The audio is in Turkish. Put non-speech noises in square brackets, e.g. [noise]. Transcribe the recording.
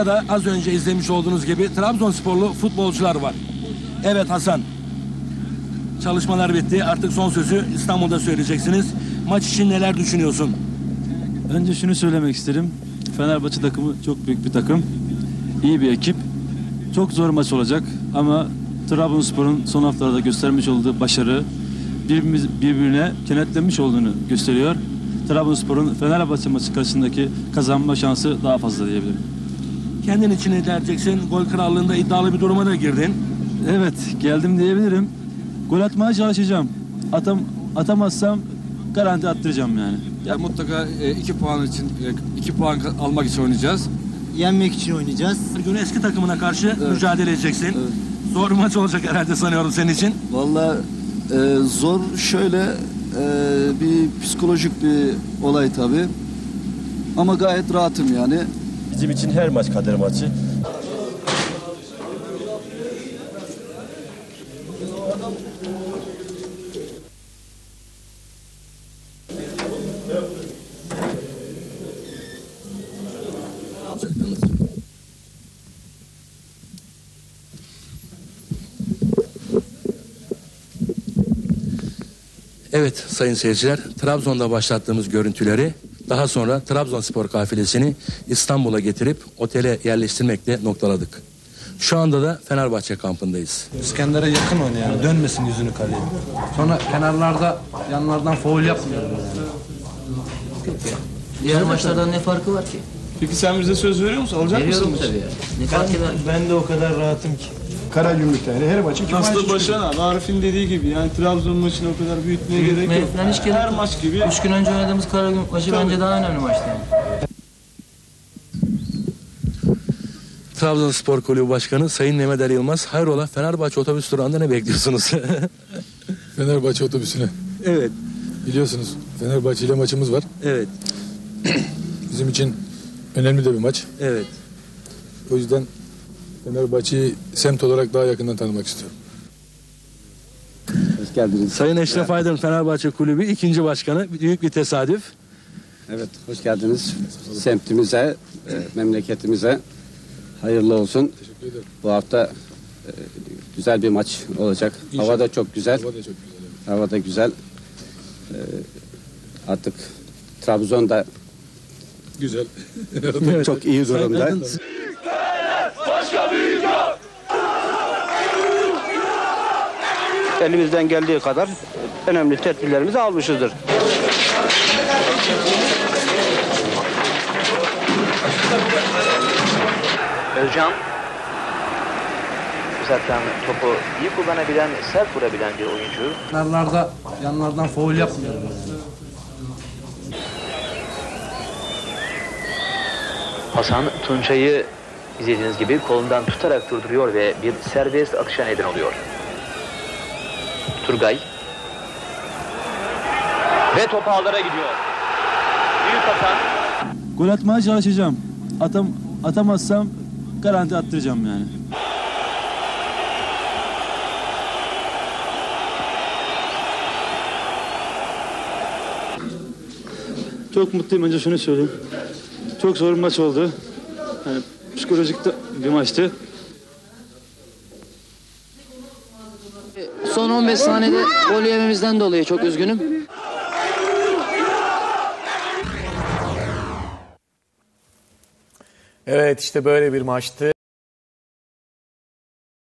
da az önce izlemiş olduğunuz gibi Trabzonsporlu futbolcular var. Evet Hasan. Çalışmalar bitti. Artık son sözü İstanbul'da söyleyeceksiniz. Maç için neler düşünüyorsun? Önce şunu söylemek isterim. Fenerbahçe takımı çok büyük bir takım. İyi bir ekip. Çok zor maç olacak ama Trabzonspor'un son haftalarda göstermiş olduğu başarı birbirimiz, birbirine kenetlenmiş olduğunu gösteriyor. Trabzonspor'un Fenerbahçe maçı karşısındaki kazanma şansı daha fazla diyebilirim. Kendin için ne diyeceksin? Gol krallığında iddialı bir duruma da girdin. Evet geldim diyebilirim. Gol atmaya çalışacağım. Atam, atamazsam garanti attıracağım yani. Ya mutlaka e, iki puan için e, iki puan almak için oynayacağız. yenmek için oynayacağız. Gün eski takımına karşı mücadele edeceksin. Zor bir maç olacak herhalde sanıyorum senin için. Valla e, zor şöyle e, bir psikolojik bir olay tabi. Ama gayet rahatım yani. Bizim için her maç kader maçı. Evet sayın seyirciler, Trabzon'da başlattığımız görüntüleri daha sonra Trabzonspor kafilesini İstanbul'a getirip otele yerleştirmekle noktaladık. Şu anda da Fenerbahçe kampındayız. İskender'e yakın oyna yani dönmesin yüzünü kaleye. Sonra kenarlarda yanlardan foul yapmayalım yani. Diğer maçlardan ne farkı var ki? Peki sen bize söz veriyor musun? Alacak Veriyorum mısın? tabii ya. Ne fark eder? Ben de o kadar rahatım ki. Karagümrük yani her maçı Aslında Başan abi Arif'in dediği gibi yani Trabzon maçını o kadar büyütmeye gerek yok. falan hiç gerek her yok. maç gibi Üç gün önce oynadığımız Karagümrük maçı bence daha önemli maçtı yani. Trabzonspor Kulübü Başkanı Sayın Mehmet Ali Yılmaz, hayrola Fenerbahçe otobüs durağında ne bekliyorsunuz? [laughs] Fenerbahçe otobüsüne. evet, Biliyorsunuz Fenerbahçe ile maçımız var. evet, Bizim için önemli de bir maç. evet. O yüzden Fenerbahçe'yi semt olarak daha yakından tanımak istiyorum. Hoş geldiniz. Sayın Eşref Aydın Fenerbahçe Kulübü ikinci başkanı büyük bir tesadüf. Evet, hoş geldiniz. Semtimize, e, memleketimize hayırlı olsun. Teşekkür ederim. Bu hafta e, güzel bir maç olacak. İnşallah. Hava da çok güzel. Hava da çok güzel. evet. Hava da güzel. E, artık Trabzon da Güzel. [laughs] çok iyi durumda. Elimizden geldiği kadar önemli tedbirlerimizi almışızdır. Özcan zaten topu iyi kullanabilen, sert vurabilen bir oyuncu. Kenarlarda yanlardan foul yani. Hasan Tunçay'ı izlediğiniz gibi kolundan tutarak durduruyor ve bir serbest atışa neden oluyor. Turgay. Ve top ağlara gidiyor. Büyük Hasan Gol atmaya çalışacağım. Atam, atamazsam garanti attıracağım yani. Çok mutluyum önce şunu söyleyeyim. Çok zor bir maç oldu. Yani psikolojik de bir maçtı. Son 15 saniyede gol yememizden dolayı çok üzgünüm. Evet işte böyle bir maçtı.